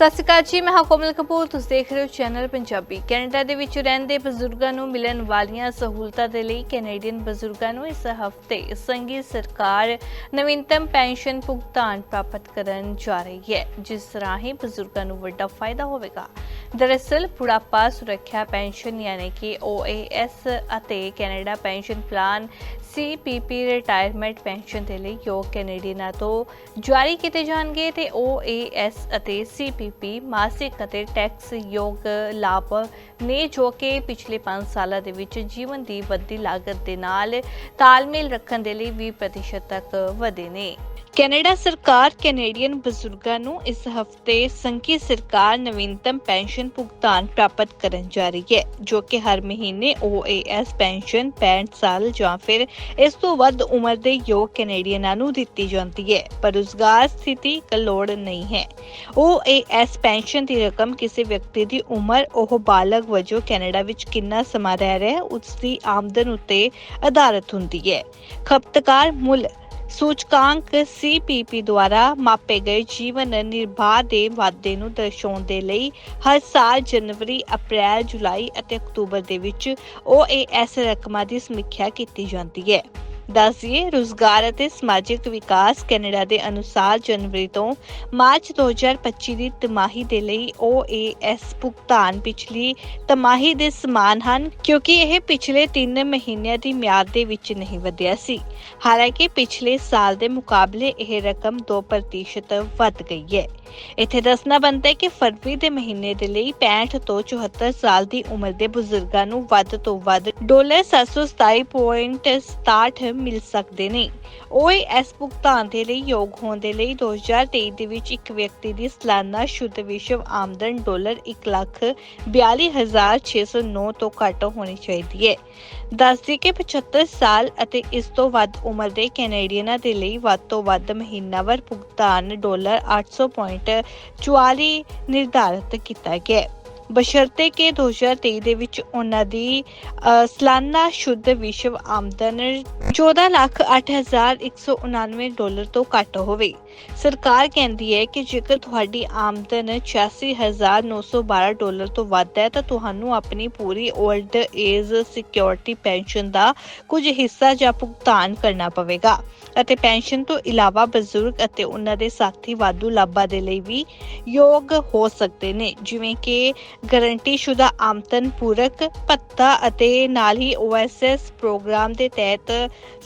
ਸਤਿ ਸ਼੍ਰੀ ਅਕਾਲ ਜੀ, ਮੈਂ ਹਾਂ ਕੋਮਲ ਕਪੂਰ। ਤੁਸੀਂ ਦੇਖ ਰਹੇ ਹੋ ਚੈਨਲ ਪੰਜਾਬੀ। ਕੈਨੇਡਾ ਦੇ ਵਿੱਚ ਰਹਿੰਦੇ ਬਜ਼ੁਰਗਾਂ ਨੂੰ ਮਿਲਣ ਵਾਲੀਆਂ ਸਹੂਲਤਾਂ ਦੇ ਲਈ ਕੈਨੇਡੀਅਨ ਬਜ਼ੁਰਗਾਂ ਨੂੰ ਇਸ ਹਫ਼ਤੇ ਸੰਘੀ ਸਰਕਾਰ ਨਵੀਨਤਮ ਪੈਨਸ਼ਨ ਭੁਗਤਾਨ ਪ੍ਰਾਪਤ ਕਰਨ ਜਾ ਰਹੀ ਹੈ, ਜਿਸ ਰਾਹੀਂ ਬਜ਼ੁਰਗਾਂ ਨੂੰ ਵੱਡਾ ਫਾਇਦਾ ਹੋਵੇਗਾ। ਦਰਅਸਲ ਬੁਢਾਪਾ, ਸੁਰੱਖਿਆ ਪੈਨਸ਼ਨ ਯਾਨੀ ਕਿ OAS ਅਤੇ Canada pension plan CPP retirement pension ਦੇ ਲਈ ਯੋਗ ਕੈਨੇਡੀਅਨਾਂ ਤੋਂ ਜਾਰੀ ਕੀਤੇ ਜਾਣਗੇ ਤੇ OAS ਅਤੇ CPP ਮਾਸਿਕ ਅਤੇ ਟੈਕਸ ਯੋਗ ਲਾਭ ਨੇ ਜੋ ਕਿ ਪਿਛਲੇ 5 ਸਾਲਾਂ ਦੇ ਵਿੱਚ ਜੀਵਨ ਦੀ ਵੱਧਦੀ ਲਾਗਤ ਦੇ ਨਾਲ ਤਾਲਮੇਲ ਰੱਖਣ ਦੇ ਲਈ 20% ਤੱਕ ਵਧੇ ਨੇ। ਕੈਨੇਡਾ ਸਰਕਾਰ ਕੈਨੇਡੀਅਨ ਬਜ਼ੁਰਗਾਂ ਨੂੰ ਇਸ ਹਫ਼ਤੇ ਸੰਘੀ ਸਰਕਾਰ ਨਵੀਨਤਮ ਪੈਨਸ਼ਨ ਭੁਗਤਾਨ ਪ੍ਰਾਪਤ ਕਰਨ ਜਾ ਰਹੀ ਹੈ, ਜੋ ਕਿ ਹਰ ਮਹੀਨੇ OAS ਪੈਨਸ਼ਨ 65 ਸਾਲ ਜਾਂ ਫਿਰ ਇਸ ਤੋਂ ਵੱਧ ਉਮਰ ਦੇ ਯੋਗ ਕੈਨੇਡੀਅਨਾਂ ਨੂੰ ਦਿੱਤੀ ਜਾਂਦੀ ਹੈ, ਪਰ ਰੁਜ਼ਗਾਰ ਸਥਿਤੀ ਕਲੋੜ ਨਹੀਂ ਹੈ। OAS ਪੈਨਸ਼ਨ ਦੀ ਰਕਮ ਕਿਸੇ ਵਿਅਕਤੀ ਦੀ ਉਮਰ, ਉਹ ਬਾਲਗ ਵਜੋਂ ਕੈਨੇਡਾ ਵਿੱਚ ਕਿੰਨਾ ਸਮਾਂ ਰਹਿ ਰਿਹਾ ਹੈ ਉਸ ਦੀ ਆਮਦਨ ਉੱਤੇ ਆਧਾਰਿਤ ਹੁੰਦੀ ਹੈ। ਖਪਤਕਾਰ ਮੁੱਲ ਸੂਚਕਾਂਕ CPP ਦੁਆਰਾ ਮਾਪੇ ਗਏ ਜੀਵਨ ਨਿਰਬਾਹ ਦੇ ਵਾਧੇ ਨੂੰ ਦਰਸਾਉਣ ਦੇ ਲਈ ਹਰ ਸਾਲ ਜਨਵਰੀ, ਅਪ੍ਰੈਲ, ਜੁਲਾਈ ਅਤੇ ਅਕਤੂਬਰ ਦੇ ਵਿੱਚ OAS ਰਕਮਾਂ ਦੀ ਸਮੀਖਿਆ ਕੀਤੀ ਜਾਂਦੀ ਹੈ। ਦੱਸਦੀਏ ਰੁਜ਼ਗਾਰ ਅਤੇ ਸਮਾਜਿਕ ਵਿਕਾਸ ਕੈਨੇਡਾ ਦੇ ਅਨੁਸਾਰ ਜਨਵਰੀ ਤੋਂ ਮਾਰਚ 2025 ਦੀ ਤਿਮਾਹੀ ਦੇ ਲਈ OAS ਭੁਗਤਾਨ ਪਿਛਲੀ ਤਿਮਾਹੀ ਦੇ ਸਮਾਨ ਹਨ, ਕਿਉਂਕਿ ਇਹ ਪਿਛਲੇ 3 ਮਹੀਨਿਆਂ ਦੀ ਮਿਆਦ ਦੇ ਵਿੱਚ ਨਹੀਂ ਵਧਿਆ ਸੀ। ਹਾਲਾਂਕਿ ਪਿਛਲੇ ਸਾਲ ਦੇ ਮੁਕਾਬਲੇ ਇਹ ਰਕਮ 2% ਵੱਧ ਗਈ ਹੈ। ਇੱਥੇ ਦੱਸਣਾ ਬਣਦਾ ਹੈ ਕਿ ਫਰਵਰੀ ਦੇ ਮਹੀਨੇ ਦੇ ਲਈ 65 ਤੋਂ 74 ਸਾਲ ਦੀ ਉਮਰ ਦੇ ਬਜ਼ੁਰਗਾਂ ਨੂੰ ਵੱਧ ਤੋਂ ਵੱਧ ਡਾਲਰ 727.67 ਮਿਲ ਸਕਦੇ ਨੇ। OAS ਭੁਗਤਾਨ ਦੇ ਲਈ ਯੋਗ ਹੋਣ ਦੇ ਲਈ 2023 ਦੇ ਵਿੱਚ ਇੱਕ ਵਿਅਕਤੀ ਦੀ ਸਾਲਾਨਾ ਸ਼ੁੱਧ ਵਿਸ਼ਵ ਆਮਦਨ ਡਾਲਰ 142609 ਤੋਂ ਘੱਟ ਹੋਣੀ ਚਾਹੀਦੀ ਹੈ। ਦੱਸਦੀ ਕਿ 75 ਸਾਲ ਅਤੇ ਇਸ ਤੋਂ ਵੱਧ ਉਮਰ ਦੇ ਕੈਨੇਡੀਅਨਾਂ ਦੇ ਲਈ ਵੱਧ ਤੋਂ ਵੱਧ ਮਹੀਨਾਵਾਰ ਭੁਗਤਾਨ ਡਾਲਰ 800.44 ਨਿਰਧਾਰਤ ਕੀਤਾ ਗਿਆ ਹੈ। ਬਸ਼ਰਤੇ ਕਿ 2023 ਦੇ ਵਿੱਚ ਉਹਨਾਂ ਦੀ ਸਾਲਾਨਾ ਸ਼ੁੱਧ ਵਿਸ਼ਵ ਆਮਦਨ 14,08,199 ਡਾਲਰ ਤੋਂ ਘੱਟ ਹੋਵੇ। ਸਰਕਾਰ ਕਹਿੰਦੀ ਹੈ ਕਿ ਜੇਕਰ ਤੁਹਾਡੀ ਆਮਦਨ 86,912 ਡਾਲਰ ਤੋਂ ਵੱਧ ਹੈ ਤਾਂ ਤੁਹਾਨੂੰ ਆਪਣੀ ਪੂਰੀ 올ਡ ਏਜ ਸਿਕਿਉਰਿਟੀ ਪੈਨਸ਼ਨ ਦਾ ਕੁਝ ਹਿੱਸਾ ਜਾਂ ਭੁਗਤਾਨ ਕਰਨਾ ਪਵੇਗਾ। ਅਤੇ ਪੈਨਸ਼ਨ ਤੋਂ ਇਲਾਵਾ ਬਜ਼ੁਰਗ ਅਤੇ ਉਹਨਾਂ ਦੇ ਸਾਥੀ ਵਾਧੂ ਲਾਭਾਂ ਦੇ ਲਈ ਵੀ ਯੋਗ ਹੋ ਸਕਦੇ ਨੇ ਜਿਵੇਂ ਕਿ ਗਰੰਟੀਸ਼ੁਦਾ ਆਮਦਨ ਪੂਰਕ ਭੱਤਾ ਅਤੇ ਨਾਲ ਹੀ OSS ਪ੍ਰੋਗਰਾਮ ਦੇ ਤਹਿਤ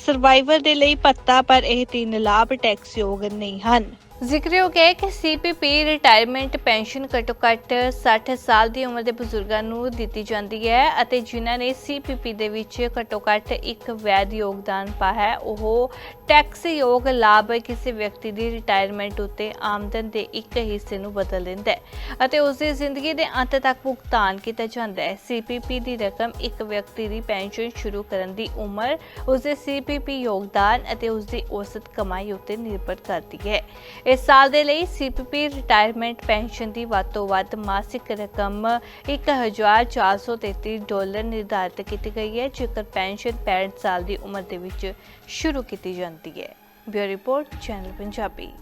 ਸਰਵਾਈਵਰ ਦੇ ਲਈ ਭੱਤਾ ਪਰ ਇਹ ਤਿੰਨ ਲਾਭ ਟੈਕਸ ਯੋਗ ਨਹੀਂ ਹਨ ਜ਼ਿਕਰਯੋਗ ਹੈ ਕਿ CPP ਰਿਟਾਇਰਮੈਂਟ ਪੈਨਸ਼ਨ ਘੱਟੋ ਘੱਟ 60 ਸਾਲ ਦੀ ਉਮਰ ਦੇ ਬਜ਼ੁਰਗਾਂ ਨੂੰ ਦਿੱਤੀ ਜਾਂਦੀ ਹੈ ਅਤੇ ਜਿਨ੍ਹਾਂ ਨੇ CPP ਦੇ ਵਿੱਚ ਘੱਟੋ ਘੱਟ ਇੱਕ ਵੈਧ ਯੋਗਦਾਨ ਪਾਇਆ ਹੈ, ਉਹ ਟੈਕਸ ਯੋਗ ਲਾਭ ਕਿਸੇ ਵਿਅਕਤੀ ਦੀ ਰਿਟਾਇਰਮੈਂਟ ਉੱਤੇ ਆਮਦਨ ਦੇ ਇੱਕ ਹਿੱਸੇ ਨੂੰ ਬਦਲ ਦਿੰਦਾ ਹੈ ਅਤੇ ਉਸ ਦੀ ਜ਼ਿੰਦਗੀ ਦੇ ਅੰਤ ਤੱਕ ਭੁਗਤਾਨ ਕੀਤਾ ਜਾਂਦਾ ਹੈ। CPP ਦੀ ਰਕਮ ਇੱਕ ਵਿਅਕਤੀ ਦੀ ਪੈਨਸ਼ਨ ਸ਼ੁਰੂ ਕਰਨ ਦੀ ਉਮਰ, ਉਸ ਦੇ CPP ਯੋਗਦਾਨ ਅਤੇ ਉਸ ਦੀ ਔਸਤ ਕਮਾਈ ਉੱਤੇ ਨਿਰਭਰ ਕਰਦੀ ਹੈ। ਇਸ ਸਾਲ ਦੇ ਲਈ CPP ਰਿਟਾਇਰਮੈਂਟ ਪੈਨਸ਼ਨ ਦੀ ਵੱਧ ਤੋਂ ਵੱਧ ਮਾਸਿਕ ਰਕਮ 1433 ਡਾਲਰ ਨਿਰਧਾਰਿਤ ਕੀਤੀ ਗਈ ਹੈ, ਜੇਕਰ ਪੈਨਸ਼ਨ 65 ਸਾਲ ਦੀ ਉਮਰ ਦੇ ਵਿੱਚ ਸ਼ੁਰੂ ਕੀਤੀ ਜਾਂਦੀ ਹੈ। Bureau report, channel Punjabi.